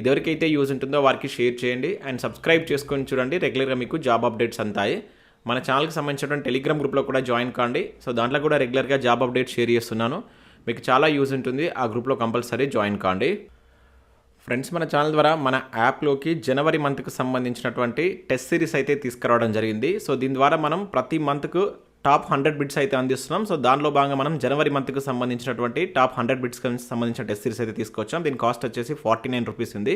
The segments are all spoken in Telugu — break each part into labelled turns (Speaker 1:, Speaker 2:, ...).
Speaker 1: ఇదివరకైతే యూజ్ ఉంటుందో వారికి షేర్ చేయండి అండ్ సబ్స్క్రైబ్ చేసుకొని చూడండి. రెగ్యులర్గా మీకు జాబ్ అప్డేట్స్ అంతాయి. మన ఛానల్కి సంబంధించిన టెలిగ్రామ్ గ్రూప్లో కూడా జాయిన్ కాండి. సో దాంట్లో కూడా రెగ్యులర్గా జాబ్ అప్డేట్స్ షేర్ చేస్తున్నాను. మీకు చాలా యూజ్ ఉంటుంది. ఆ గ్రూప్లో కంపల్సరీ జాయిన్ కాండి. ఫ్రెండ్స్ మన ఛానల్ ద్వారా మన యాప్లోకి జనవరి మంత్కి సంబంధించినటువంటి టెస్ట్ సిరీస్ అయితే తీసుకురావడం జరిగింది. సో దీని ద్వారా మనం ప్రతి మంత్కు టాప్ హండ్రెడ్ బిట్స్ అయితే అందిస్తున్నాం. సో దానిలో భాగంగా మనం జనవరి మంత్కి సంబంధించినటువంటి టాప్ హండ్రెడ్ బిట్స్కి సంబంధించిన టెస్ట్ సిరీస్ అయితే తీసుకొచ్చాం. దీని కాస్ట్ వచ్చేసి ఫార్టీ నైన్ రూపీస్ ఉంది.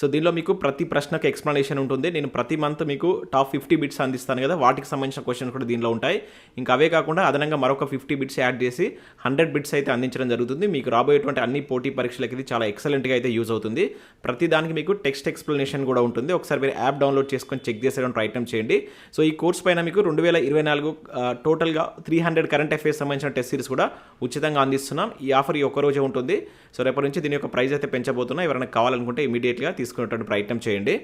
Speaker 1: సో దీనిలో మీకు ప్రతి ప్రశ్నకు ఎక్స్ప్లెనేషన్ ఉంటుంది. నేను ప్రతి మంత్ మీకు టాప్ ఫిఫ్టీ బిట్స్ అందిస్తాను కదా. వాటికి సంబంధించిన క్వశ్చన్ కూడా దీనిలో ఉంటాయి. ఇంకా అవే కాకుండా అదనంగా మరొక ఫిఫ్టీ బిట్స్ యాడ్ చేసి హండ్రెడ్ బిట్స్ అయితే అందించడం జరుగుతుంది. మీకు రాబోయేటువంటి అన్ని పోటీ పరీక్షలకి ఇది చాలా ఎక్సలెంట్గా అయితే యూజ్ అవుతుంది. ప్రతి దానికి మీకు టెక్స్ట్ ఎక్స్ప్లెనేషన్ కూడా ఉంటుంది. ఒకసారి మీరు యాప్ డౌన్లోడ్ చేసుకొని చెక్ చేసేటువంటి ప్రయత్నం చేయండి. సో ఈ కోర్స్ పైన మీకు రెండు వేల ఇరవై నాలుగు టోటల్గా త్రీ హండ్రెడ్ కరెంట్ అఫైర్స్ సంబంధించిన టెస్ట్ సిరీస్ కూడా ఉచితంగా అందిస్తున్నాం. ఈ ఆఫర్ ఈ ఒక్కరోజే ఉంటుంది. సో రేపటి నుంచి దీని యొక్క ప్రైస్ అయితే పెంచబోతున్నా. ఎవరైనా కావాలనుకుంటే ఇమీడియట్గా తీసుకునేటువంటి ప్రయత్నం చేయండి.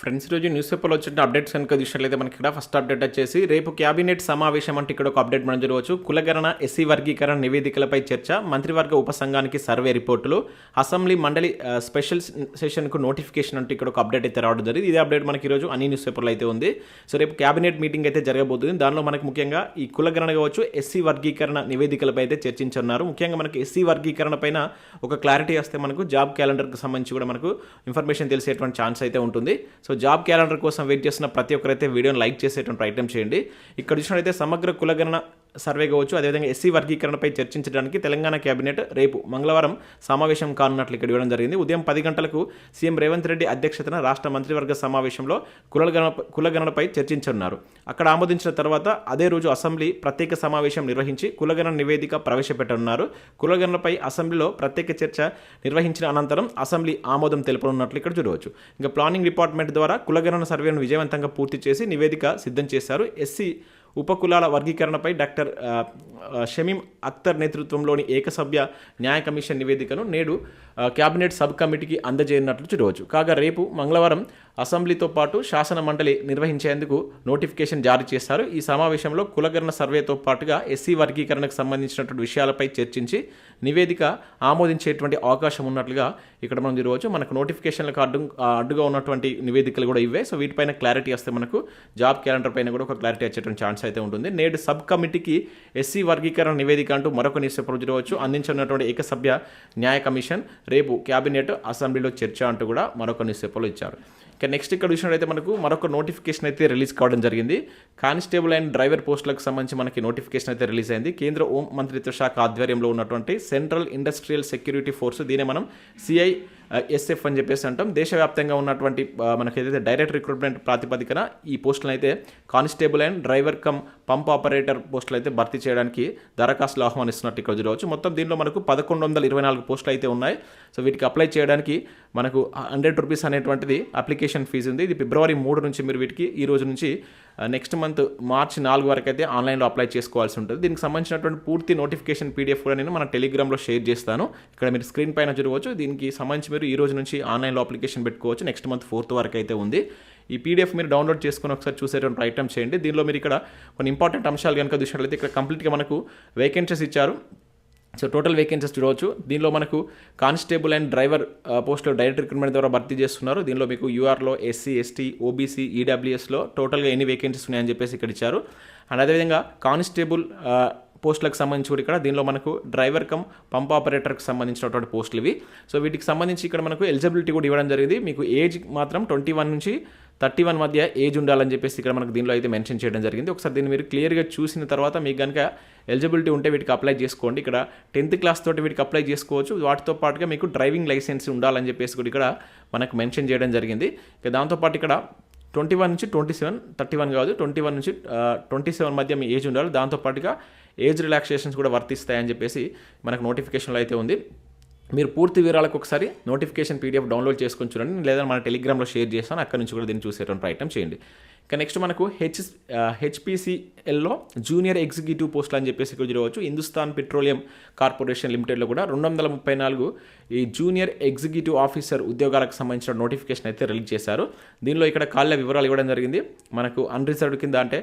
Speaker 1: ఫ్రెండ్స్ రోజు న్యూస్ పేపర్లో వచ్చిన అప్డేట్స్ కనుక చూసినట్లయితే మనకి ఇక్కడ ఫస్ట్ అప్డేట్ వచ్చేసి రేపు క్యాబినెట్ సమావేశం అంటే ఇక్కడ ఒక అప్డేట్ మనం చూడవచ్చు. కులగణన ఎస్సీ వర్గీకరణ నివేదికలపై చర్చ మంత్రివర్గ ఉపసంఘానికి సర్వే రిపోర్టులు అసెంబ్లీ మండలి స్పెషల్ సెషన్కు నోటిఫికేషన్ అంటే ఇక్కడ ఒక అప్డేట్ అయితే రావడం జరిగింది. ఇదే అప్డేట్ మనకి ఈరోజు అన్ని న్యూస్ పేపర్లు అయితే ఉంది. సో రేపు క్యాబినెట్ మీటింగ్ అయితే జరగబోతుంది. దానిలో మనకు ముఖ్యంగా ఈ కులగణన కావచ్చు ఎస్సీ వర్గీకరణ నివేదికలపై అయితే చర్చించున్నారు ముఖ్యంగా మనకి ఎస్సీ వర్గీకరణ పైన ఒక క్లారిటీ వస్తే మనకు జాబ్ క్యాలెండర్కి సంబంధించి కూడా మనకు ఇన్ఫర్మేషన్ తెలిసేటువంటి ఛాన్స్ అయితే ఉంటుంది. సో జాబ్ క్యాలెండర్ కోసం వెయిట్ చేస్తున్న ప్రతి ఒక్కరైతే వీడియోని లైక్ చేసేటువంటి ప్రయత్నం చేయండి. ఇక్కడ చూసినట్లయితే సమగ్ర కులగణన సర్వే కావచ్చు. అదేవిధంగా ఎస్సీ వర్గీకరణపై చర్చించడానికి తెలంగాణ కేబినెట్ రేపు మంగళవారం సమావేశం కానున్నట్లు ఇక్కడ ఇవ్వడం జరిగింది. ఉదయం పది గంటలకు సీఎం రేవంత్ రెడ్డి అధ్యక్షతన రాష్ట్ర మంత్రివర్గ సమావేశంలో కులగణ కులగణనపై చర్చించనున్నారు. అక్కడ ఆమోదించిన తర్వాత అదే రోజు అసెంబ్లీ ప్రత్యేక సమావేశం నిర్వహించి కులగణన నివేదిక ప్రవేశపెట్టనున్నారు. కులగణనపై అసెంబ్లీలో ప్రత్యేక చర్చ నిర్వహించిన అనంతరం అసెంబ్లీ ఆమోదం తెలుపనున్నట్లు ఇక్కడ చూడవచ్చు. ఇంకా ప్లానింగ్ డిపార్ట్మెంట్ ద్వారా కులగణన సర్వేను విజయవంతంగా పూర్తి చేసి నివేదిక సిద్ధం చేశారు. ఎస్సీ ఉపకులాల వర్గీకరణపై డాక్టర్ షమీం అఖ్తర్ నేతృత్వంలోని ఏకసభ్య న్యాయ కమిషన్ నివేదికను నేడు కేబినెట్ సబ్ కమిటీకి అందజేయనున్నట్లు చూడవచ్చు కాగా రేపు మంగళవారం అసెంబ్లీతో పాటు శాసన మండలి నిర్వహించేందుకు నోటిఫికేషన్ జారీ చేస్తారు. ఈ సమావేశంలో కులగరణ సర్వేతో పాటుగా ఎస్సీ వర్గీకరణకు సంబంధించినటువంటి విషయాలపై చర్చించి నివేదిక ఆమోదించేటువంటి అవకాశం ఉన్నట్లుగా ఇక్కడ మనం చూడవచ్చు. మనకు నోటిఫికేషన్లకు అడ్డు అడ్డుగా ఉన్నటువంటి నివేదికలు కూడా ఇవే. సో వీటిపైన క్లారిటీ వస్తే మనకు జాబ్ క్యాలెండర్ పైన కూడా ఒక క్లారిటీ వచ్చేటువంటి ఛాన్స్ అయితే ఉంటుంది. నేడు సబ్ కమిటీకి ఎస్సీ వర్గీకరణ నివేదిక అంటూ మరొక న్యూస్ పేపర్ చూడవచ్చు. అందించినటువంటి ఏకసభ్య న్యాయ కమిషన్ రేపు క్యాబినెట్ అసెంబ్లీలో చర్చ అంటూ కూడా మరొక న్యూస్ పేపర్లో ఇచ్చారు. ఇక నెక్స్ట్ ఇక్కడ చూసినట్టయితే మనకు మరొక నోటిఫికేషన్ అయితే రిలీజ్ కావడం జరిగింది. కానిస్టేబుల్ అండ్ డ్రైవర్ పోస్టులకు సంబంధించి మనకి నోటిఫికేషన్ అయితే రిలీజ్ అయింది. కేంద్ర హోం మంత్రిత్వ శాఖ ఆధ్వర్యంలో ఉన్నటువంటి సెంట్రల్ ఇండస్ట్రియల్ సెక్యూరిటీ ఫోర్స్ దీనే మనం సిఐ ఎస్ఎఫ్ uh, అని చెప్పేసి అంటాం. దేశవ్యాప్తంగా ఉన్నటువంటి uh, మనకి ఏదైతే డైరెక్ట్ రిక్రూట్మెంట్ ప్రాతిపదికన ఈ పోస్టులను అయితే constable and driver cum pump operator పోస్టులు అయితే భర్తీ చేయడానికి దరఖాస్తులు ఆహ్వానిస్తున్నట్టు ఇక్కడ చూడవచ్చు. మొత్తం దీనిలో మనకు పదకొండు వందల ఇరవై నాలుగు పోస్టులు అయితే ఉన్నాయి. సో వీటికి అప్లై చేయడానికి మనకు హండ్రెడ్ రూపీస్ అనేటువంటిది అప్లికేషన్ ఫీజు ఉంది. ఇది ఫిబ్రవరి మూడు నుంచి మీరు వీటికి ఈ రోజు నుంచి నెక్స్ట్ మంత్ మార్చి నాలుగు వరకు అయితే ఆన్లైన్లో అప్లై చేసుకోవాల్సి ఉంటుంది. దీనికి సంబంధించినటువంటి పూర్తి నోటిఫికేషన్ పీడిఎఫ్ కూడా నేను మన టెలిగ్రామ్లో షేర్ చేస్తాను. ఇక్కడ మీరు స్క్రీన్ పైన చూడవచ్చు. దీనికి సంబంధించి మీరు ఈ రోజు నుంచి ఆన్లైన్లో అప్లికేషన్ పెట్టుకోవచ్చు. నెక్స్ట్ మంత్ ఫోర్త్ వరకు అయితే ఉంది. ఈ పీడిఎఫ్ మీరు డౌన్లోడ్ చేసుకుని ఒకసారి చూసేటువంటి ప్రయత్నం చేయండి. దీనిలో మీరు ఇక్కడ కొన్ని ఇంపార్టెంట్ అంశాలు కనుక చూసినట్లయితే ఇక్కడ కంప్లీట్గా మనకు వేకెన్సీస్ ఇచ్చారు. సో టోటల్ వేకెన్సీస్ చూడవచ్చు. దీనిలో మనకు కానిస్టేబుల్ అండ్ డ్రైవర్ పోస్టులో డైరెక్ట్ రిక్రూట్మెంట్ ద్వారా భర్తీ చేస్తున్నారు. దీనిలో మీకు యూఆర్లో ఎస్సీ ఎస్టీ ఓబీసీ ఈడబ్ల్యూఎస్లో టోటల్గా ఎన్ని వేకెన్సీస్ ఉన్నాయని చెప్పేసి ఇక్కడ ఇచ్చారు. అండ్ అదేవిధంగా కానిస్టేబుల్ పోస్టులకు సంబంధించి కూడా ఇక్కడ దీనిలో మనకు డ్రైవర్ కమ్ పంప్ ఆపరేటర్కి సంబంధించినటువంటి పోస్టులు ఇవి. సో వీటికి సంబంధించి ఇక్కడ మనకు ఎలిజిబిలిటీ కూడా ఇవ్వడం జరిగింది. మీకు ఏజ్ మాత్రం ట్వంటీ వన్ నుంచి థర్టీ వన్ మధ్య ఏజ్ ఉండాలని చెప్పేసి ఇక్కడ మనకు దీనిలో అయితే మెన్షన్ చేయడం జరిగింది. ఒకసారి దీన్ని మీరు క్లియర్గా చూసిన తర్వాత మీకు కనుక ఎలిజిబిలిటీ ఉంటే వీటికి అప్లై చేసుకోండి. ఇక్కడ టెన్త్ క్లాస్ తోటి వీటికి అప్లై చేసుకోవచ్చు. వాటితో పాటుగా మీకు డ్రైవింగ్ లైసెన్స్ ఉండాలని చెప్పేసి కూడా ఇక్కడ మనకు మెన్షన్ చేయడం జరిగింది. ఇక దాంతోపాటు ఇక్కడ ట్వంటీ వన్ నుంచి ట్వంటీ సెవెన్ థర్టీ వన్ కాదు ట్వంటీ వన్ నుంచి ట్వంటీ సెవెన్ మధ్య మీ ఏజ్ ఉండాలి. దాంతోపాటుగా ఏజ్ రిలాక్సేషన్స్ కూడా వర్తిస్తాయని చెప్పేసి మనకు నోటిఫికేషన్లో అయితే ఉంది. మీరు పూర్తి వివరాలకు ఒకసారి నోటిఫికేషన్ పీడిఎఫ్ డౌన్లోడ్ చేసుకొని చూడండి. లేదా మన టెలిగ్రామ్లో షేర్ చేస్తాను. అక్కడ నుంచి కూడా దీన్ని చూసేటువంటి ప్రయత్నం చేయండి. ఇంకా నెక్స్ట్ మనకు హెచ్ హెచ్పిసిఎల్లో జూనియర్ ఎగ్జిక్యూటివ్ పోస్టులు అని చెప్పేసి ఇక్కడ చూడవచ్చు. హిందుస్థాన్ పెట్రోలియం కార్పొరేషన్ లిమిటెడ్లో కూడా రెండు వందల ముప్పై నాలుగు ఈ జూనియర్ ఎగ్జిక్యూటివ్ ఆఫీసర్ ఉద్యోగాలకు సంబంధించిన నోటిఫికేషన్ అయితే రిలీజ్ చేశారు. దీనిలో ఇక్కడ కాళ్ళ వివరాలు ఇవ్వడం జరిగింది. మనకు అన్రిజర్వ్డ్ కింద అంటే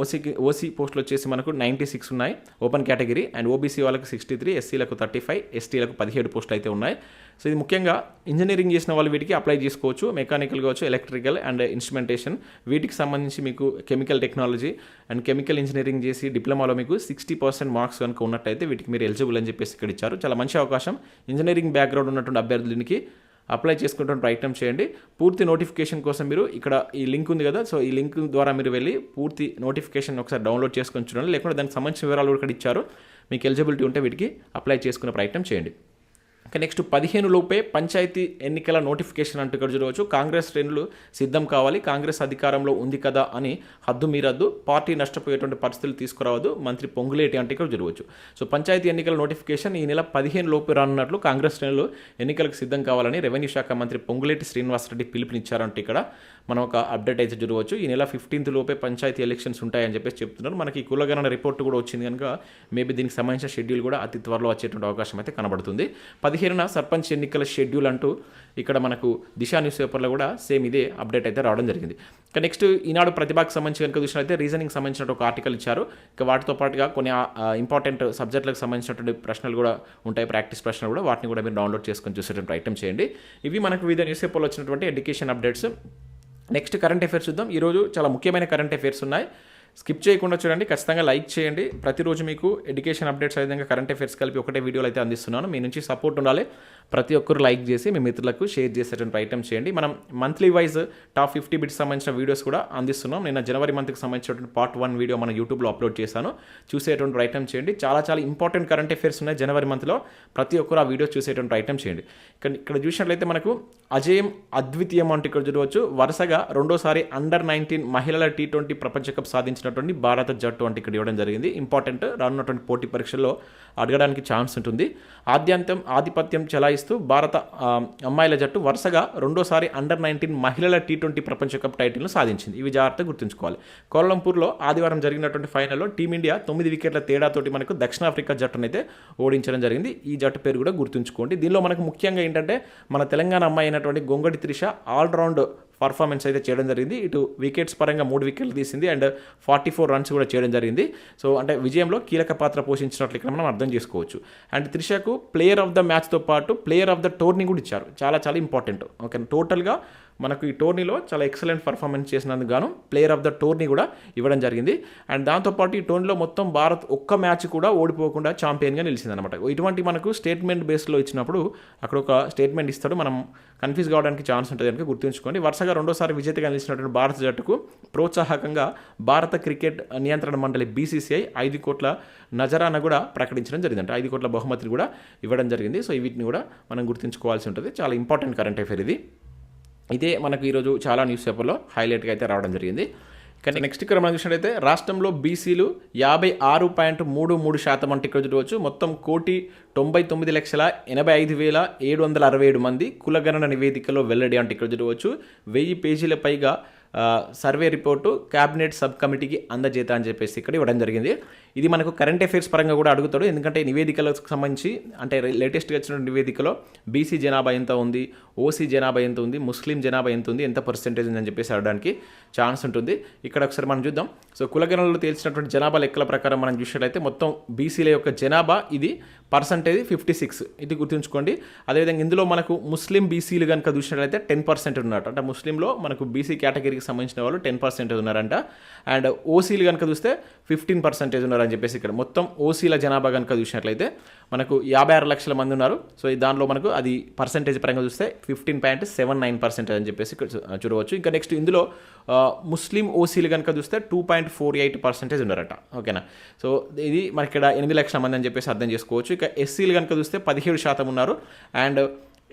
Speaker 1: ఓసీకి ఓసీ పోస్టులు వచ్చేసి మనకు నైంటీ సిక్స్ ఉన్నాయి ఓపెన్ కేటగిరీ అండ్ ఓబీసీ వాళ్ళకి సిక్స్టీ త్రీ ఎస్సీలకు థర్టీ ఫైవ్ ఎస్టీలకు పదిహేడు పోస్టులు అయితే ఉన్నాయి. సో ఇది ముఖ్యంగా ఇంజనీరింగ్ చేసిన వాళ్ళు వీటికి అప్లై చేసుకోవచ్చు మెకానికల్ కావచ్చు ఎలక్ట్రికల్ అండ్ ఇన్స్ట్రుమెంటేషన్. వీటికి సంబంధించి మీకు chemical technology and chemical engineering చేసి డిప్లొమాలో మీకు సిక్స్టీ పర్సెంట్ మార్క్స్ కనుక ఉన్నట్టయితే వీటికి మీరు ఎలిజిబుల్ అని చెప్పేసి ఇక్కడ ఇచ్చారు. చాలా మంచి అవకాశం. ఇంజనీరింగ్ బ్యాక్గ్రౌండ్ ఉన్నటువంటి అభ్యర్థులకి అప్లై చేసుకుంటున్న ప్రయత్నం చేయండి. పూర్తి నోటిఫికేషన్ కోసం మీరు ఇక్కడ ఈ లింక్ ఉంది కదా సో ఈ లింక్ ద్వారా మీరు వెళ్ళి పూర్తి నోటిఫికేషన్ ఒకసారి డౌన్లోడ్ చేసుకొని చూడండి. లేకుంటే దానికి సంబంధించిన వివరాలు కూడా ఇక్కడ ఇచ్చారు. మీకు ఎలిజిబిలిటీ ఉంటే వీటికి అప్లై చేసుకునే ప్రయత్నం చేయండి. ఇక నెక్స్ట్ పదిహేను లోపే పంచాయతీ ఎన్నికల నోటిఫికేషన్ అంటూ ఇక్కడ చూడవచ్చు. కాంగ్రెస్ శ్రేణులు సిద్ధం కావాలి కాంగ్రెస్ అధికారంలో ఉంది కదా అని హద్దు మీరద్దు పార్టీ నష్టపోయేటువంటి పరిస్థితులు తీసుకురావద్దు మంత్రి పొంగులేటి అంటే ఇక్కడ చూడవచ్చు. సో పంచాయతీ ఎన్నికల నోటిఫికేషన్ ఈ నెల పదిహేను లోపు రానున్నట్లు కాంగ్రెస్ శ్రేణులు ఎన్నికలకు సిద్ధం కావాలని రెవెన్యూ శాఖ మంత్రి పొంగులేటి శ్రీనివాసరెడ్డి పిలుపునిచ్చారంటే ఇక్కడ. మనం ఒక అప్డేట్ అయితే చూడవచ్చు. ఈ నెల ఫిఫ్టీన్త్ లోపే పంచాయతీ ఎలక్షన్స్ ఉంటాయని చెప్పేసి చెప్తున్నారు. మనకి కులగణన రిపోర్ట్ కూడా వచ్చింది కనుక మేబీ దీనికి సంబంధించిన షెడ్యూల్ కూడా అతి త్వరలో వచ్చేటువంటి అవకాశం అయితే కనబడుతుంది. పదిహేనున సర్పంచ్ ఎన్నికల షెడ్యూల్ అంటూ ఇక్కడ మనకు దిశా న్యూస్ పేపర్లో కూడా సేమ్ ఇదే అప్డేట్ అయితే రావడం జరిగింది. ఇక నెక్స్ట్ ఈనాడు ప్రతిభకు సంబంధించి కనుక చూసినట్లయితే రీజనింగ్ సంబంధించిన ఒక ఆర్టికల్ ఇచ్చారు. ఇక వాటితో పాటుగా కొన్ని ఇంపార్టెంట్ సబ్జెక్టులకు సంబంధించినటువంటి ప్రశ్నలు కూడా ఉంటాయి. ప్రాక్టీస్ ప్రశ్నలు కూడా వాటిని కూడా మీరు డౌన్లోడ్ చేసుకొని చూసేటువంటి ప్రయత్నం చేయండి. ఇవి మనకు వివిధ న్యూస్ పేపర్లో వచ్చినటువంటి education updates next current affairs చూద్దాం. ఈరోజు చాలా ముఖ్యమైన కరెంట్ అఫైర్స్ ఉన్నాయి. స్కిప్ చేయకుండా చూడండి ఖచ్చితంగా లైక్ చేయండి. ప్రతిరోజు మీకు ఎడ్యుకేషన్ అప్డేట్స్ అదేవిధంగా కరెంట్ అఫైర్స్ కలిపి ఒకటే వీడియోలు అయితే అందిస్తున్నాను. మీ నుంచి సపోర్ట్ ఉండాలి. ప్రతి ఒక్కరు లైక్ చేసి మీ మిత్రులకు షేర్ చేసేటువంటి ప్రయత్నం చేయండి. మనం monthly wise top fifty bits సంబంధించిన వీడియోస్ కూడా అందిస్తున్నాం. నేను జనవరి మంత్కి సంబంధించినటువంటి పార్ట్ వన్ వీడియో మన యూట్యూబ్లో అప్లోడ్ చేశాను. చూసేటువంటి ప్రయత్నం చేయండి. చాలా చాలా ఇంపార్టెంట్ కరెంట్ అఫేర్స్ ఉన్నాయి జనవరి మంత్లో ప్రతి ఒక్కరు ఆ వీడియోస్ చూసేటువంటి ప్రయత్నం చేయండి. ఇక్కడ ఇక్కడ చూసినట్లయితే మనకు అజయం అద్వితీయం అంటూ ఇక్కడ చూడవచ్చు. వరుసగా రెండోసారి అండర్ నైన్టీన్ మహిళల టీ ట్వంటీ ప్రపంచ కప్ సాధించినటువంటి భారత జట్టు అంటే ఇక్కడ ఇవ్వడం జరిగింది. ఇంపార్టెంట్ రానున్నటువంటి పోటీ పరీక్షల్లో అడగడానికి ఛాన్స్ ఉంటుంది. ఆద్యంతం ఆధిపత్యం చెలాయి సాధిస్తూ భారత అమ్మాయిల జట్టు వరుసగా రెండోసారి అండర్ నైన్టీన్ మహిళల టీ ట్వంటీ ప్రపంచ కప్ టైటిల్ను సాధించింది. ఇవి జాగ్రత్తగా గుర్తుంచుకోవాలి. కోలంపూర్లో ఆదివారం జరిగినటువంటి ఫైనల్లో టీమిండియా తొమ్మిది వికెట్ల తేడాతోటి మనకు దక్షిణాఫ్రికా జట్టునైతే ఓడించడం జరిగింది. ఈ జట్టు పేరు కూడా గుర్తుంచుకోండి. దీనిలో మనకు ముఖ్యంగా ఏంటంటే మన తెలంగాణ అమ్మాయి అయినటువంటి గొంగడి త్రిష ఆల్రౌండ్ పర్ఫార్మెన్స్ అయితే చేయడం జరిగింది. ఇటు వికెట్స్ పరంగా మూడు వికెట్లు తీసింది అండ్ ఫార్టీ ఫోర్ రన్స్ కూడా చేయడం జరిగింది. సో అంటే విజయంలో కీలక పాత్ర పోషించినట్లు ఇక్కడ మనం అర్థం చేసుకోవచ్చు. అండ్ త్రిషకు ప్లేయర్ ఆఫ్ ద మ్యాచ్తో పాటు ప్లేయర్ ఆఫ్ ద టోర్నీ కూడా ఇచ్చారు. చాలా చాలా ఇంపార్టెంట్. ఓకే టోటల్గా మనకు ఈ టోర్నీలో చాలా ఎక్సలెంట్ పర్ఫార్మెన్స్ చేసినందుకు గాను ప్లేయర్ ఆఫ్ ద టోర్నీ కూడా ఇవ్వడం జరిగింది. అండ్ దాంతోపాటు ఈ టోర్నీలో మొత్తం భారత్ ఒక్క మ్యాచ్ కూడా ఓడిపోకుండా ఛాంపియన్గా నిలిచిందనమాట ఇటువంటి మనకు స్టేట్మెంట్ బేస్లో ఇచ్చినప్పుడు అక్కడ ఒక స్టేట్మెంట్ ఇస్తాడు. మనం కన్ఫ్యూజ్ కావడానికి ఛాన్స్ ఉంటుంది కనుక గుర్తుంచుకోండి. వరుసగా రెండోసారి విజేతగా నిలిచినటువంటి భారత జట్టుకు ప్రోత్సాహకంగా భారత క్రికెట్ నియంత్రణ మండలి బీసీసీఐ ఐదు కోట్ల నజరాన కూడా ప్రకటించడం జరిగింది అంటే ఐదు కోట్ల బహుమతిని కూడా ఇవ్వడం జరిగింది. సో వీటిని కూడా మనం గుర్తుంచుకోవాల్సి ఉంటుంది. చాలా ఇంపార్టెంట్ కరెంట్ అఫేర్ ఇది. ఇదే మనకు ఈరోజు చాలా న్యూస్ పేపర్లో హైలైట్గా అయితే రావడం జరిగింది. కానీ నెక్స్ట్ ఇక్కడ మనం చూసినట్లయితే రాష్ట్రంలో బీసీలు యాభై ఆరు పాయింట్ మూడు మూడు శాతం అంటే ఇక్కడ చూడవచ్చు. మొత్తం కోటి తొంభై తొమ్మిది లక్షల ఎనభై ఐదు వేల ఏడు వందల అరవై ఏడు మంది కులగణన నివేదికలో వెల్లడి అంటే ఇక్కడ చూడవచ్చు. వెయ్యి పేజీల పైగా సర్వే రిపోర్టు క్యాబినెట్ సబ్ కమిటీకి అందజేత అని చెప్పేసి ఇక్కడ ఇవ్వడం జరిగింది. ఇది మనకు కరెంట్ అఫైర్స్ పరంగా కూడా అడుగుతాడు. ఎందుకంటే నివేదికలకు సంబంధించి అంటే లేటెస్ట్గా వచ్చిన నివేదికలో బీసీ జనాభా ఎంత ఉంది ఓసీ జనాభా ఎంత ఉంది ముస్లిం జనాభా ఎంత ఉంది ఎంత పర్సెంటేజ్ ఉందని చెప్పేసి అడగడానికి ఛాన్స్ ఉంటుంది. ఇక్కడ ఒకసారి మనం చూద్దాం. సో కులగణనలో తేల్చినటువంటి జనాభా లెక్కల ప్రకారం మనం చూసినట్లయితే మొత్తం బీసీల యొక్క జనాభా ఇది పర్సంటేజ్ ఫిఫ్టీ సిక్స్. ఇది గుర్తుంచుకోండి. అదేవిధంగా ఇందులో మనకు ముస్లిం బీసీలు కనుక చూసినట్లయితే టెన్ పర్సెంట్ ఉన్నట్టు. అంటే ముస్లింలో మనకు బీసీ కేటగిరీ కేటగిరీకి సంబంధించిన వాళ్ళు టెన్ పర్సెంటేజ్ ఉన్నారంట. అండ్ ఓసీలు కనుక చూస్తే ఫిఫ్టీన్ పర్సెంటేజ్ ఉన్నారని చెప్పేసి ఇక్కడ మొత్తం ఓసీల జనాభా కనుక చూసినట్లయితే మనకు యాభై ఆరు లక్షల మంది ఉన్నారు. సో దానిలో మనకు అది పర్సెంటేజ్ పరంగా చూస్తే fifteen point seven nine percentage అని చెప్పేసి ఇక్కడ చూడవచ్చు. ఇంకా నెక్స్ట్ ఇందులో ముస్లిం ఓసీలు కనుక చూస్తే two point four eight percentage ఉన్నారట. ఓకేనా? సో ఇది మనకి ఇక్కడ ఎనిమిది లక్షల మంది అని చెప్పేసి అర్థం చేసుకోవచ్చు. ఇక ఎస్సీలు కనుక చూస్తే పదిహేడు శాతం ఉన్నారు. అండ్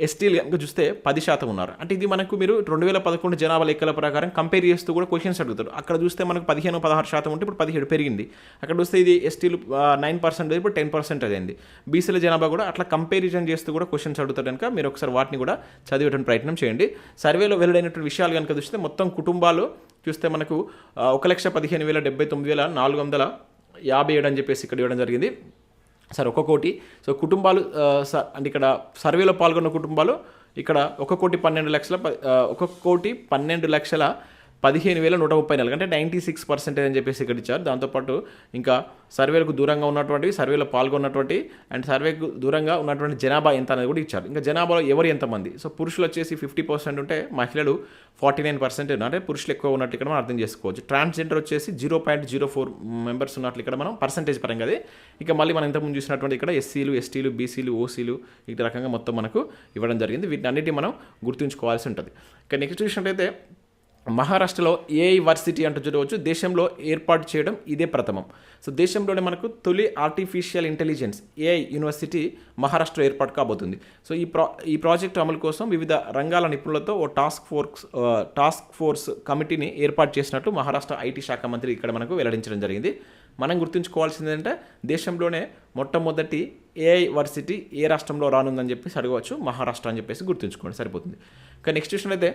Speaker 1: ఎస్టీలు కనుక చూస్తే పది శాతం ఉన్నారు. అంటే ఇది మనకు మీరు రెండు వేల పదకొండు జనాభా లెక్కల ప్రకారం కంపేర్ చేస్తూ కూడా క్వశ్చన్స్ అడుగుతారు. అక్కడ చూస్తే మనకు పదిహేను పదహారు శాతం ఉంటే ఇప్పుడు పదిహేడు పెరిగింది. అక్కడ చూస్తే ఇది ఎస్టీలు నైన్ పర్సెంట్ ఇప్పుడు టెన్ పర్సెంట్ అయింది. బీసీల జనాభా కూడా అట్లా కంపారిజన్ చేస్తూ కూడా క్వశ్చన్స్ అడుగుతారు కనుక మీరు ఒకసారి వాటిని కూడా చదివేటువంటి ప్రయత్నం చేయండి. సర్వేలో వెల్లడైనటువంటి విషయాలు కనుక చూస్తే మొత్తం కుటుంబాలు చూస్తే మనకు ఒక లక్ష పదిహేను వేల డెబ్బై తొమ్మిది వేల నాలుగు వందల యాభై ఏడు అని చెప్పేసి ఇక్కడ ఇవ్వడం జరిగింది. సార్ ఒక కోటి. సో కుటుంబాలు స- అంటే ఇక్కడ సర్వేలో పాల్గొన్న కుటుంబాలు ఇక్కడ ఒక కోటి పన్నెండు లక్షల ప- ఒక కోటి పన్నెండు లక్షల పదిహేను వేల నూట ముప్పై నాలుగు అంటే నైంటీ సిక్స్ పర్సెంటేజ్ అని చెప్పేసి ఇక్కడ ఇచ్చారు. దాంతోపాటు ఇంకా సర్వేలకు దూరంగా ఉన్నటువంటి సర్వేలో పాల్గొన్నటువంటి అండ్ సర్వేకు దూరంగా ఉన్నటువంటి జనాభా ఎంత అనేది కూడా ఇచ్చారు. ఇంకా జనాభాలో ఎవరు ఎంతమంది? సో పురుషులు వచ్చేసి ఫిఫ్టీ పర్సెంట్ ఉంటే మహిళలు ఫార్టీ నైన్ పర్సెంట్ అంటే పురుషులు ఎక్కువ ఉన్నట్టు ఇక్కడ మనం అర్థం చేసుకోవచ్చు. ట్రాన్స్జెండర్ వచ్చేసి zero point zero four members ఉన్నట్లు ఇక్కడ మనం పర్సంటేజ్ పరంగా అది. ఇక మళ్ళీ మనం ఇంతకుముందు చూసినటువంటి ఇక్కడ ఎస్సీలు ఎస్టీలు బీసీలు ఓసీలు ఈ రకంగా మొత్తం మనకు ఇవ్వడం జరిగింది. వీటిని అన్నిటి మనం గుర్తుంచుకోవాల్సి ఉంటుంది. ఇక నెక్స్ట్ చూసినట్టయితే మహారాష్ట్రలో ఏఐ వర్సిటీ అంటూ చూడవచ్చు. దేశంలో ఏర్పాటు చేయడం ఇదే ప్రథమం. సో దేశంలోనే మనకు తొలి artificial intelligence AI university Maharashtra ఏర్పాటు కాబోతుంది. సో ఈ ప్రా ఈ ప్రాజెక్టు అమలు కోసం వివిధ రంగాల నిపుణులతో ఓ టాస్క్ ఫోర్స్ టాస్క్ ఫోర్స్ కమిటీని ఏర్పాటు చేసినట్టు మహారాష్ట్ర ఐటీ శాఖ మంత్రి ఇక్కడ మనకు వెల్లడించడం జరిగింది. మనం గుర్తుంచుకోవాల్సింది ఏంటంటే దేశంలోనే మొట్టమొదటి ఏఐ వర్సిటీ ఏ రాష్ట్రంలో రానుందని చెప్పేసి అడగవచ్చు. మహారాష్ట్ర అని చెప్పేసి గుర్తుంచుకోండి. సరిపోతుంది. కానీ నెక్స్ట్ అయితే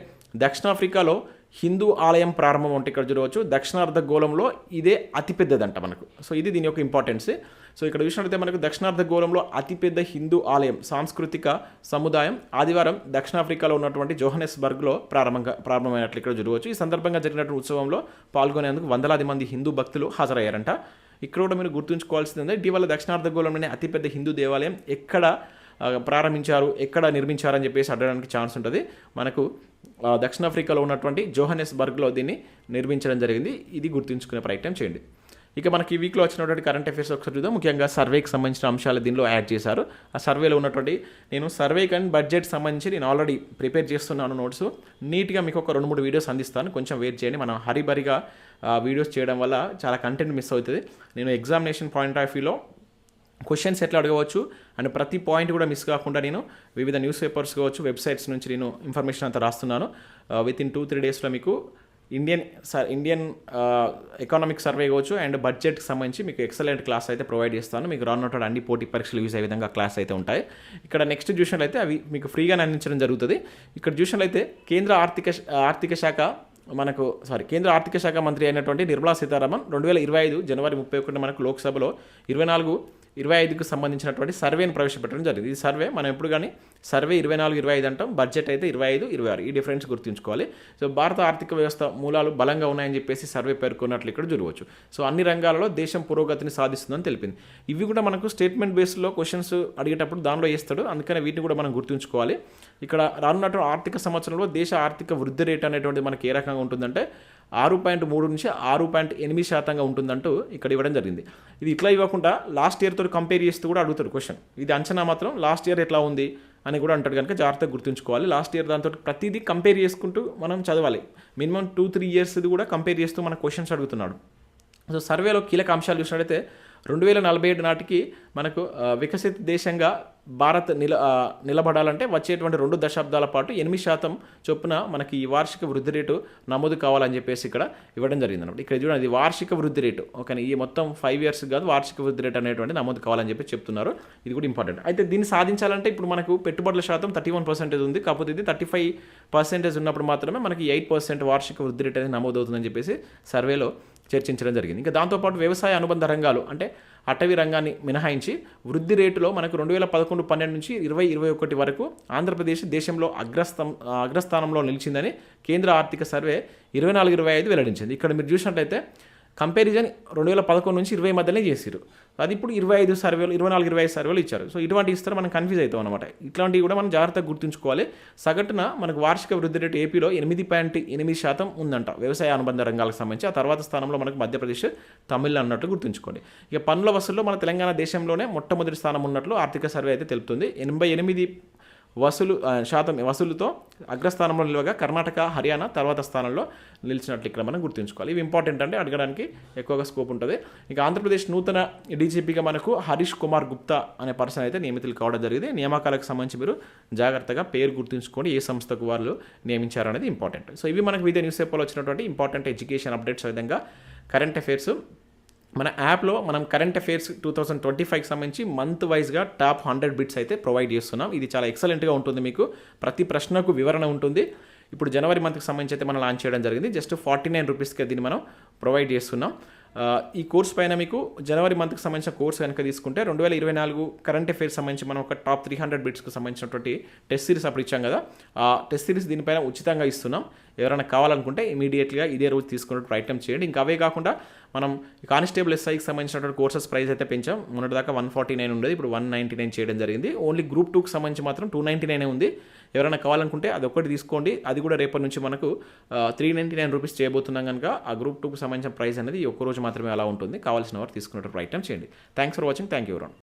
Speaker 1: దక్షిణాఫ్రికాలో హిందూ ఆలయం ప్రారంభం అంటే ఇక్కడ చూడవచ్చు. దక్షిణార్ధ గోళంలో ఇదే అతిపెద్దదంట మనకు. సో ఇది దీని యొక్క ఇంపార్టెన్స్ సో ఇక్కడ చూసినట్లయితే మనకు దక్షిణార్ధ గోళంలో అతిపెద్ద హిందూ ఆలయం సాంస్కృతిక సముదాయం ఆదివారం దక్షిణాఫ్రికాలో ఉన్నటువంటి జోహనెస్బర్గ్లో ప్రారంభంగా ప్రారంభమైనట్లు ఇక్కడ చూడవచ్చు. ఈ సందర్భంగా జరిగినటువంటి ఉత్సవంలో పాల్గొనేందుకు వందలాది మంది హిందూ భక్తులు హాజరయ్యారంట. ఇక్కడ కూడా మీరు గుర్తుంచుకోవాల్సింది ఇటీవల దక్షిణార్ధ గోళంలోనే అతిపెద్ద హిందూ దేవాలయం ఎక్కడ ప్రారంభించారు ఎక్కడ నిర్మించారని చెప్పేసి అడగడానికి ఛాన్స్ ఉంటుంది. మనకు దక్షిణాఫ్రికాలో ఉన్నటువంటి జోహనెస్బర్గ్లో దీన్ని నిర్మించడం జరిగింది. ఇది గుర్తుంచుకునే ప్రయత్నం చేయండి. ఇక మనకి ఈ వీక్లో వచ్చినటువంటి కరెంట్ అఫైర్స్ ఒకసారి చూద్దాం. ముఖ్యంగా సర్వేకి సంబంధించిన అంశాలు దీనిలో యాడ్ చేశారు. ఆ సర్వేలో ఉన్నటువంటి నేను సర్వేకి అండ్ బడ్జెట్ సంబంధించి నేను ఆల్రెడీ ప్రిపేర్ చేస్తున్నాను నోట్స్ నీట్గా మీకు ఒక రెండు మూడు వీడియోస్ అందిస్తాను. కొంచెం వెయిట్ చేయండి. మనం హరిబరిగా వీడియోస్ చేయడం వల్ల చాలా కంటెంట్ మిస్ అవుతుంది. నేను ఎగ్జామినేషన్ పాయింట్ ఆఫ్ వ్యూలో క్వశ్చన్స్ ఎట్లా అడగవచ్చు? అండ్ ప్రతి పాయింట్ కూడా మిస్ కాకుండా నేను వివిధ న్యూస్ పేపర్స్ కావచ్చు వెబ్సైట్స్ నుంచి నేను ఇన్ఫర్మేషన్ అంతా రాస్తున్నాను. విత్ ఇన్ టూ త్రీ డేస్లో మీకు ఇండియన్ స- ఇండియన్ uh, ఎకనామిక్ సర్వే కావచ్చు అండ్ బడ్జెట్కి సంబంధించి మీకు ఎక్సలెంట్ క్లాస్ అయితే ప్రొవైడ్ చేస్తాను. మీకు రానున్నటువంటి అన్ని పోటీ పరీక్షలు యూజ్ అయ్యే విధంగా క్లాస్ అయితే ఉంటాయి. ఇక్కడ నెక్స్ట్ చూసినట్లయితే అవి మీకు ఫ్రీగానే అందించడం జరుగుతుంది. ఇక్కడ చూసినట్లయితే కేంద్ర ఆర్థిక ఆర్థిక శాఖ మనకు సారీ కేంద్ర ఆర్థిక శాఖ మంత్రి అయినటువంటి నిర్మలా సీతారామన్ రెండు వేల ఇరవై ఐదు జనవరి ముప్పై ఒకటి మనకు లోక్సభలో ఇరవై నాలుగు ఇరవై ఐదుకు సంబంధించినటువంటి సర్వేను ప్రవేశపెట్టడం జరిగింది. ఈ సర్వే మనం ఎప్పుడు కానీ సర్వే ఇరవై నాలుగు ఇరవై ఐదు అంటాం. బడ్జెట్ అయితే ఇరవై ఐదు ఇరవై ఆరు. ఈ డిఫరెన్స్ గుర్తుంచుకోవాలి. సో భారత ఆర్థిక వ్యవస్థ మూలాలు బలంగా ఉన్నాయని చెప్పేసి సర్వే పేర్కొన్నట్లు ఇక్కడ చూడవచ్చు. సో అన్ని రంగాలలో దేశం పురోగతిని సాధిస్తుందని తెలిపింది. ఇవి కూడా మనకు స్టేట్మెంట్ బేస్లో క్వశ్చన్స్ అడిగేటప్పుడు దానిలో వేస్తాడు. అందుకని వీటిని కూడా మనం గుర్తుంచుకోవాలి. ఇక్కడ రానున్నటువంటి ఆర్థిక సంవత్సరంలో దేశ ఆర్థిక వృద్ధి రేట్ అనేటువంటిది మనకి ఏ రకంగా ఉంటుందంటే ఆరు పాయింట్ మూడు నుంచి ఆరు పాయింట్ ఎనిమిది శాతంగా ఉంటుందంటూ ఇక్కడ ఇవ్వడం జరిగింది. ఇది ఇట్లా ఇవ్వకుండా లాస్ట్ ఇయర్తో కంపేర్ చేస్తూ కూడా అడుగుతాడు క్వశ్చన్. ఇది అంచనా మాత్రం లాస్ట్ ఇయర్ ఎట్లా ఉంది అని కూడా అంటాడు కనుక జాగ్రత్తగా గుర్తుంచుకోవాలి. లాస్ట్ ఇయర్ దాంతో ప్రతిదీ కంపేర్ చేసుకుంటూ మనం చదవాలి. మినిమం టూ త్రీ ఇయర్స్ది కూడా కంపేర్ చేస్తూ మన క్వశ్చన్స్ అడుగుతున్నాడు. సో సర్వేలో కీలక అంశాలు చూసినట్టయితే రెండు వేల నలభై ఏడు నాటికి మనకు వికసిత దేశంగా భారత్ నిల నిలబడాలంటే వచ్చేటువంటి రెండు దశాబ్దాల పాటు ఎనిమిది శాతం చొప్పున మనకి ఈ వార్షిక వృద్ధి రేటు నమోదు కావాలని చెప్పేసి ఇక్కడ ఇవ్వడం జరిగింది అనమాట ఇక్కడ చూడండి ఇది వార్షిక వృద్ధి రేటు. ఓకే ఈ మొత్తం ఫైవ్ ఇయర్స్ కాదు వార్షిక వృద్ధి రేటు అనేటువంటి నమోదు కావాలని చెప్పి చెప్తున్నారు. ఇది కూడా ఇంపార్టెంట్ అయితే దీన్ని సాధించాలంటే ఇప్పుడు మనకు పెట్టుబడుల శాతం థర్టీ వన్ పర్సెంటేజ్ ఉంది. కాకపోతే ఇది థర్టీ ఫైవ్ పర్సెంటేజ్ ఉన్నప్పుడు మాత్రమే మనకి ఎయిట్ పర్సెంట్ వార్షిక వృద్ధి రేట్ అనేది నమోదవుతుందని చెప్పేసి సర్వేలో చర్చించడం జరిగింది. ఇంకా దాంతోపాటు వ్యవసాయ అనుబంధ రంగాలు అంటే అటవీ రంగాన్ని మినహాయించి వృద్ధి రేటులో మనకు రెండు వేల పదకొండు పన్నెండు నుంచి ఇరవై ఇరవై ఒకటి వరకు ఆంధ్రప్రదేశ్ దేశంలో అగ్రస్థం అగ్రస్థానంలో నిలిచిందని కేంద్ర ఆర్థిక సర్వే ఇరవై నాలుగు ఇరవై ఐదు వెల్లడించింది. ఇక్కడ మీరు చూసినట్లయితే కంపారిజన్ రెండు వేల పదకొండు నుంచి ఇరవై మధ్యనే చేసిరు అది ఇప్పుడు ఇరవై ఐదు సర్వేలు ఇరవై నాలుగు ఇరవై ఐదు సర్వేలు ఇచ్చారు. సో ఇటువంటి ఇస్తారు మనం కన్ఫ్యూజ్ అవుతాం అనమాట ఇట్లాంటివి కూడా మనం జాగ్రత్తగా గుర్తుంచుకోవాలి. సగటున మనకు వార్షిక వృద్ధి రేటు ఏపీలో ఎనిమిది పాయింట్ ఎనిమిది శాతం ఉందంట. వ్యవసాయ అనుబంధ రంగాలకు సంబంధించి. ఆ తర్వాత స్థానంలో మనకు మధ్యప్రదేశ్ తమిళ అన్నట్లు గుర్తుంచుకోండి. ఇక పన్నుల వసూల్లో మన తెలంగాణ దేశంలోనే మొట్టమొదటి స్థానం ఉన్నట్లు ఆర్థిక సర్వే అయితే తెలుపుతుంది. ఎనభై ఎనిమిది వసూలు శాతం వసూలుతో అగ్రస్థానంలో నిలవగా కర్ణాటక హర్యానా తర్వాత స్థానంలో నిలిచినట్లు ఇక్కడ మనం గుర్తుంచుకోవాలి. ఇవి ఇంపార్టెంట్ అంటే అడగడానికి ఎక్కువగా స్కోప్ ఉంటుంది. ఇక ఆంధ్రప్రదేశ్ నూతన డీజీపీగా మనకు హరీష్ కుమార్ గుప్తా అనే పర్సన్ అయితే నియమితులు కావడం జరిగింది. నియామకాలకు సంబంధించి మీరు జాగ్రత్తగా పేరు గుర్తుంచుకొని ఏ సంస్థకు వాళ్ళు నియమించారనేది ఇంపార్టెంట్ సో ఇవి మనకు వివిధ న్యూస్ పేపర్లో వచ్చినటువంటి ఇంపార్టెంట్ ఎడ్యుకేషన్ అప్డేట్స్ విధంగా కరెంట్ అఫైర్స్ మన యాప్లో మనం current affairs two thousand twenty ఫైవ్కి సంబంధించి మంత్ వైజ్గా టాప్ హండ్రెడ్ బిట్స్ అయితే ప్రొవైడ్ చేస్తున్నాం. ఇది చాలా ఎక్సలెంట్గా ఉంటుంది మీకు. ప్రతి ప్రశ్నకు వివరణ ఉంటుంది. ఇప్పుడు జనవరి మంత్కి సంబంధించి అయితే మనం లాంచ్ చేయడం జరిగింది. జస్ట్ ఫార్టీ నైన్ రూపీస్కి దీన్ని మనం ప్రొవైడ్ చేస్తున్నాం. ఈ కోర్స్ పైన మీకు జనవరి మంత్కి సంబంధించిన కోర్స్ కనుక తీసుకుంటే రెండు వేల ఇరవై నాలుగు కరెంట్ అఫైర్స్ సంబంధించి మనం ఒక టాప్ త్రీ హండ్రెడ్ బిట్స్కి సంబంధించినటువంటి టెస్ట్ సిరీస్ అప్పుడు ఇచ్చాం కదా. ఆ టెస్ట్ సిరీస్ దీనిపైన ఉచితంగా ఇస్తున్నాం. ఎవరైనా కావాలనుకుంటే ఇమీడియట్గా ఇదే రోజు తీసుకునే ప్రయత్నం చేయండి. ఇంకా అవే కాకుండా మనం కానిస్టేబుల్ ఎస్ఐకి సంబంధించినటువంటి కోర్సెస్ ప్రైస్ అయితే పెంచాం. మొన్నటిదాకా వన్ ఫార్టీ నైన్ ఉండేది ఇప్పుడు వన్ నైంటీ నైన్ చేయడం జరిగింది. ఓన్లీ గ్రూప్ టూకి సంబంధించి మాత్రం టూ నైంటీ నైన్ ఉంది. ఎవరైనా కావాలనుకుంటే అది ఒక్కటి తీసుకోండి. అది కూడా రేపటి నుంచి మనకు త్రీ నైంటీ నైన్ రూపీస్ చేయబోతున్నాం కనుక ఆ గ్రూప్ టూకి సంబంధించిన ప్రైస్ అనేది ఒక్క రోజు మాత్రమే అలా ఉంటుంది. కావాల్సిన వారు తీసుకునే ప్రయత్నం చేయండి. Thanks for watching thank you